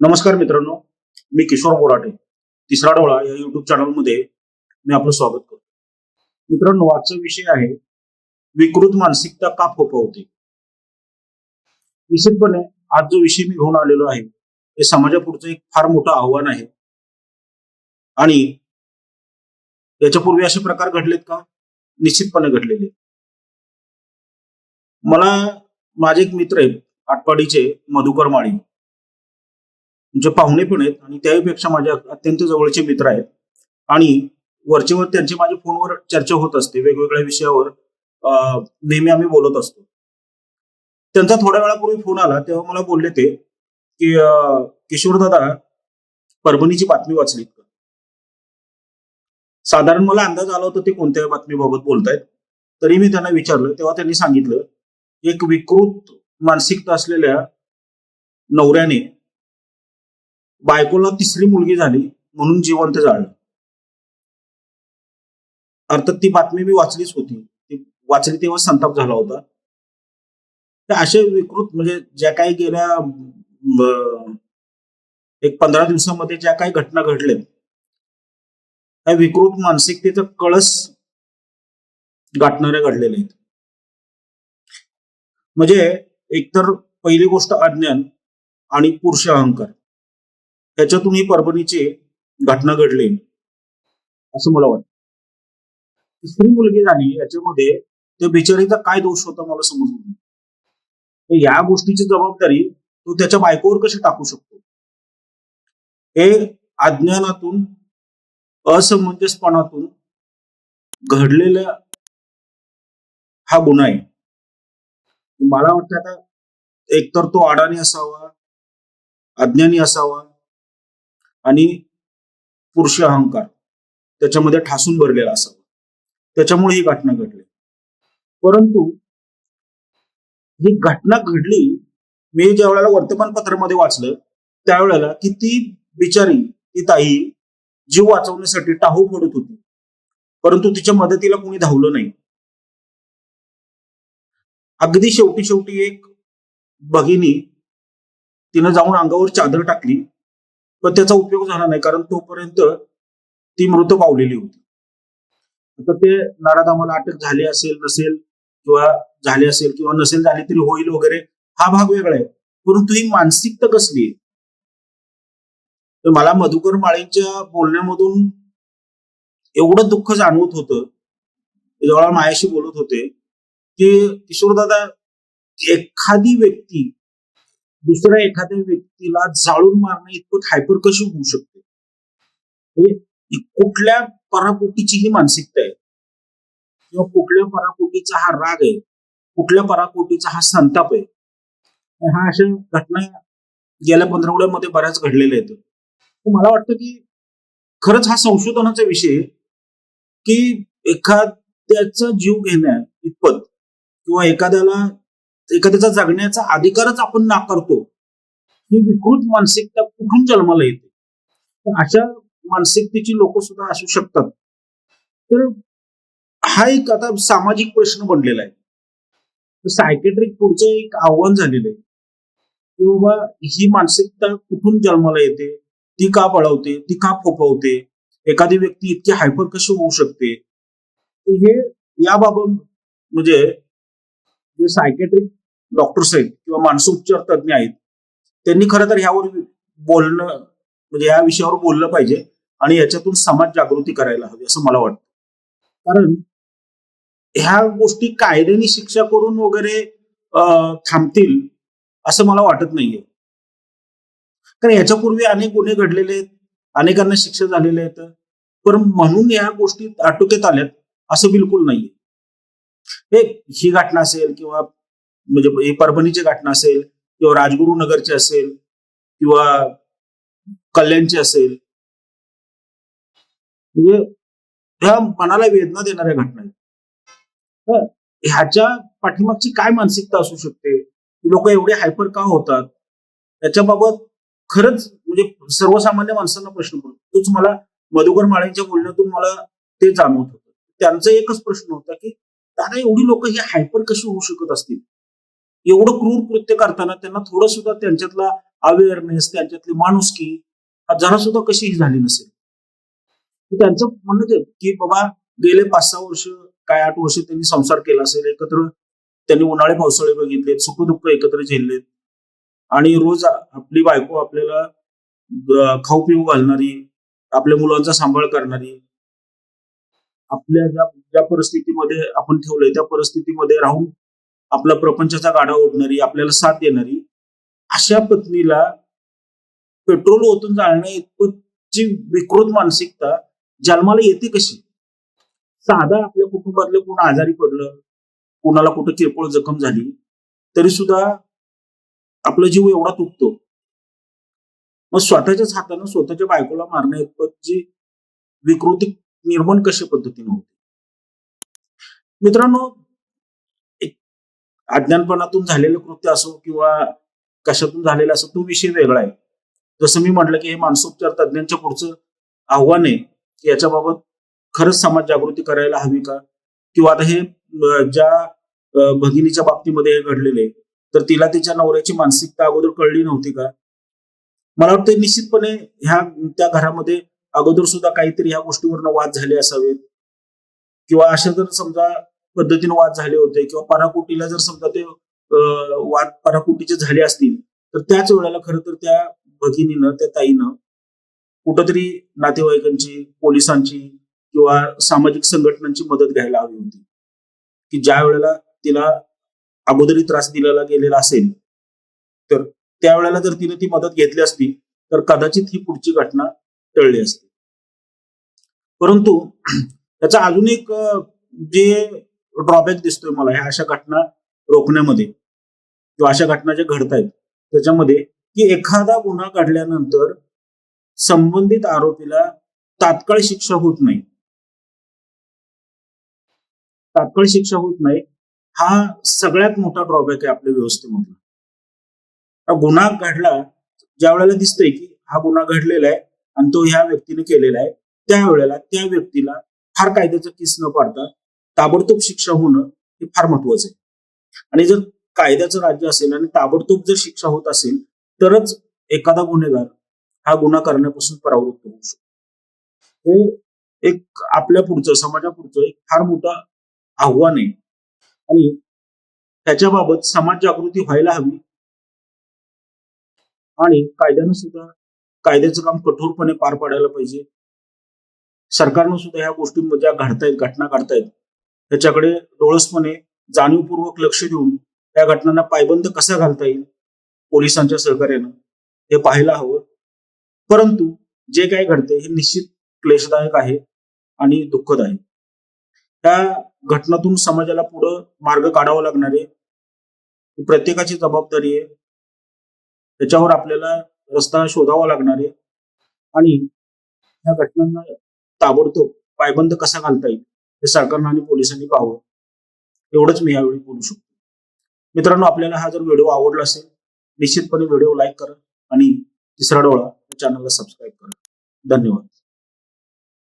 नमस्कार मित्रांनो मी किशोर बोराटे तिसरा डोळा या युट्यूब चॅनलमध्ये मी आपलं स्वागत करतो. मित्रांनो आजचा विषय आहे विकृत मानसिकता का फोपवते निश्चितपणे आज जो विषय मी घेऊन आलेलो आहे हे समाजापुढचं एक फार मोठं आव्हान आहे. आणि याच्यापूर्वी असे प्रकार घडलेत का? निश्चितपणे घडलेले. मला माझे एक मित्र आहेत आटपाडीचे मधुकर माळी. जे पाहुणे पण आहेत आणि त्याहीपेक्षा माझ्या अत्यंत जवळचे मित्र आहेत. आणि वरचेवर त्यांची माझ्या फोनवर चर्चा होत असते. वेगवेगळ्या विषयावर अं, नेहमी आम्ही बोलत असतो. त्यांचा थोड्या वेळापूर्वी फोन आला तेव्हा मला बोलले ते की किशोरदादा परभणीची बातमी वाचलीत का? साधारण मला अंदाज आला होता ते कोणत्या बातमीबाबत बोलतायत. तरी मी त्यांना विचारलं तेव्हा त्यांनी सांगितलं एक विकृत मानसिकता असलेल्या नवऱ्याने बायकोला तिसरी मुलगी झाली म्हणून जिवंत जाळलं. अर्थात ती बातमी मी वाचलीच होती. ती वाचली तेव्हा संताप झाला होता. तर असे विकृत म्हणजे ज्या काही गेल्या एक पंधरा दिवसामध्ये ज्या काही घटना घडल्यात त्या विकृत मानसिकतेचा कळस गाठणाऱ्या घडलेल्या आहेत. म्हणजे एकतर पहिली गोष्ट अज्ञान आणि पुरुष अहंकार. त्याच्यातून ही परभणीची घटना घडली. असं मला वाटतं. तिसरी मुलगी झाली याच्यामध्ये त्या बिचारीचा काय दोष होता मला समजलं नाही. तर या गोष्टीची जबाबदारी तो त्याच्या बायकोवर कशी टाकू शकतो? हे अज्ञानातून असमंजसपणातून घडलेला हा गुन्हा आहे. मला वाटतं आता एकतर तो अडाणी असावा अज्ञानी असावा आणि पुरुष अहंकार. त्याच्यामध्ये ठासून भरलेला असावा. त्याच्यामुळे ही घटना घडली. परंतु ही घटना घडली मी ज्या वेळेला वर्तमानपत्रामध्ये वाचलं त्यावेळेला की ती बिचारी ती ताई जीव वाचवण्यासाठी टाहू पडत होती. परंतु तिच्या मदतीला कोणी धावलं नाही. अगदी शेवटी शेवटी एक भगिनी तिनं जाऊन अंगावर चादर टाकली पण त्याचा उपयोग झाला नाही कारण तोपर्यंत ती मृत पावलेली होती. आता ते नराधामाला अटक झाली असेल नसेल किंवा झाली असेल किंवा नसेल झाली तरी होईल वगैरे हा भाग वेगळा आहे. परंतु ही मानसिकता कसली आहे? तर मला मधुकर माळींच्या बोलण्यामधून एवढं दुःख जाणवत होतं जेव्हा मायाशी बोलत होते की किशोरदादा एखादी व्यक्ती दुसऱ्या एखाद्या व्यक्तीला जाळून मारणं इतपत हायपर कशी होऊ शकते? म्हणजे कुठल्या पराकोटीची ही मानसिकता आहे. किंवा कुठल्या पराकोटीचा हा राग आहे कुठल्या पराकोटीचा हा संताप आहे. हा अशा घटना गेल्या पंधरवड्यामध्ये बऱ्याच घडलेल्या आहेत. मला वाटतं की खरंच हा संशोधनाचा विषय की एखाद्याचा जीव घेण्या इतपत किंवा एखाद्याला एखाद्याचा जगण्याचा अधिकारच आपण नाकारतो. ही विकृत मानसिकता कुठून जन्माला येते? तर अशा मानसिकतेची लोक सुद्धा असू शकतात. तर हा एक आता सामाजिक प्रश्न बनलेला आहे. सायकेट्रिक पुढचं एक आव्हान झालेलं आहे. की बाबा ही मानसिकता कुठून जन्माला येते? ती का पळवते ती का फोपवते एखादी व्यक्ती इतकी हायपर कशी होऊ शकते? हे याबाबत म्हणजे जे सायकेट्रिक डॉक्टर्स आहेत किंवा मानसोपचार तज्ज्ञ आहेत त्यांनी खरं तर ह्यावर बोलणं म्हणजे या विषयावर बोललं पाहिजे आणि याच्यातून समाज जागृती करायला हवी असं मला वाटतं. कारण ह्या गोष्टी कायद्याने शिक्षा करून वगैरे थांबतील असं मला वाटत नाहीये. कारण याच्यापूर्वी अनेक गुन्हे घडलेले आहेत अनेकांना शिक्षा झालेल्या आहेत पण म्हणून या गोष्टी आटोक्यात आल्यात असं बिलकुल नाहीये. हे ही घटना असेल किंवा म्हणजे ही परभणीची घटना असेल किंवा राजगुरुनगरची असेल किंवा कल्याणची असेल. म्हणजे ह्या मनाला वेदना देणाऱ्या घटना आहेत. ह्याच्या पाठीमागची काय मानसिकता असू शकते? लोक एवढे हायपर का होतात? त्याच्याबाबत खरंच म्हणजे सर्वसामान्य माणसांना प्रश्न पडतो. तोच मला मधुकर माळेंच्या बोलण्यातून मला ते जाणवत होतं. त्यांचा एकच प्रश्न होता की दादा एवढी लोक हे हायपर कशी होऊ शकत असतील? एवढं क्रूर कृत्य करताना त्यांना थोडं सुद्धा त्यांच्यातला अवेअरनेस त्यांच्यातली माणुसकी जरा सुद्धा कशीही झाली नसेल. त्यांचं म्हणणं की बाबा गेले पाच सहा वर्ष काय आठ वर्ष त्यांनी संसार केला असेल एकत्र त्यांनी उन्हाळे पावसाळे बघितले सुखदुःख एकत्र झेललेत. आणि रोज आपली बायको आपल्याला खाऊ पिऊ घालणारी आपल्या मुलांचा सांभाळ करणारी आपल्या ज्या ज्या परिस्थितीमध्ये आपण ठेवलंय त्या परिस्थितीमध्ये राहून आपला प्रपंचाचा गाडा ओढणारी आपल्याला साथ देणारी अशा पत्नीला पेट्रोल ओतून जाळणे इतपतची विकृत मानसिकता जन्माला येते कशी? साधा आपल्या कुटुंबातलं कोण आजारी पडलं कोणाला कुठं किरकोळ जखम झाली तरी सुद्धा आपला जीव एवढा तुटतो. मग स्वतःच्याच हातानं स्वतःच्या बायकोला मारण्या इतपतची विकृती निर्माण कशा पद्धतीने होते? मित्रांनो अज्ञानपणातून झालेलं कृत्य असो किंवा कशातून झालेलं असो तो विषय वेगळा आहे. जसं मी म्हटलं की हे मानसोपचार तज्ज्ञांच्या पुढचं आव्हान आहे की याच्याबाबत खरंच समाज जागृती करायला हवी का? किंवा आता हे ज्या भगिनीच्या बाबतीमध्ये हे घडलेले तर तिला तिच्या नवऱ्याची मानसिकता अगोदर कळली नव्हती का? मला वाटतं निश्चितपणे ह्या त्या घरामध्ये अगोदर सुद्धा काहीतरी ह्या गोष्टीवरनं वाद झाले असावेत. किंवा अशा जर समजा पद्धतीने वाद झाले होते किंवा पराकोटीला जर समजा ते वाद पराकोटीचे झाले असतील तर त्याच वेळेला खरं तर त्या भगिनीनं त्या ताईनं कुठंतरी नातेवाईकांची पोलिसांची किंवा सामाजिक संघटनांची मदत घ्यायला हवी होती. की ज्या वेळेला तिला अगोदरी त्रास दिलेला गेलेला असेल तर त्यावेळेला जर तिने ती मदत घेतली असती तर कदाचित ही पुढची घटना टळली असती. परंतु त्याचा अजून एक जे ड्रॉबॅक दिसतोय मला ह्या अशा घटना रोखण्यामध्ये. किंवा अशा घटना ज्या घडत आहेत त्याच्यामध्ये की एखादा गुन्हा घडल्यानंतर संबंधित आरोपीला तात्काळ शिक्षा होत नाही. तात्काळ शिक्षा होत नाही हा सगळ्यात मोठा ड्रॉबॅक आहे आपल्या व्यवस्थेमधला. गुन्हा घडला ज्या वेळेला दिसतंय की हा गुन्हा घडलेला आहे आणि तो ह्या व्यक्तीने केलेला आहे त्यावेळेला त्या व्यक्तीला फार कायद्याचा किस न पाडता ताबडतोब शिक्षा होणं हे फार महत्वाचं आहे. आणि जर कायद्याचं राज्य असेल आणि ताबडतोब जर शिक्षा होत असेल तरच एखादा गुन्हेगार हा गुन्हा करण्यापासून परावृत्त होऊ शकतो. हे एक आपल्या पुढचं समाजापुढचं एक फार मोठं आव्हान आहे. आणि त्याच्याबाबत समाज जागृती व्हायला हवी. आणि कायद्यानं सुद्धा कायद्याचं काम कठोरपणे पार पाडायला पाहिजे. सरकारनं सुद्धा ह्या गोष्टी ज्या घडतायत घटना घडतायत त्याच्याकडे डोळसपणे जाणीवपूर्वक लक्ष देऊन त्या घटनांना पायबंद कसा घालता येईल? पोलिसांच्या सहकार्यानं हे पाहायला हवं. परंतु जे काही घडते हे निश्चित क्लेशदायक आहे आणि दुःखद आहे त्या घटनातून समाजाला पुढं मार्ग काढावा लागणार आहे. प्रत्येकाची जबाबदारी आहे. त्याच्यावर आपल्याला रस्ता शोधावा लागणार आहे. आणि या घटनांना ताबडतोब पायबंद कसा घालता येईल? हे सरकारनं आणि पोलिसांनी पाहावं. एवढंच मी यावेळी बोलू शकतो. मित्रांनो आपल्याला हा जर व्हिडिओ आवडला असेल निश्चितपणे व्हिडिओ लाईक करा आणि तिसरा डोळा चॅनलला सबस्क्राईब करा. धन्यवाद.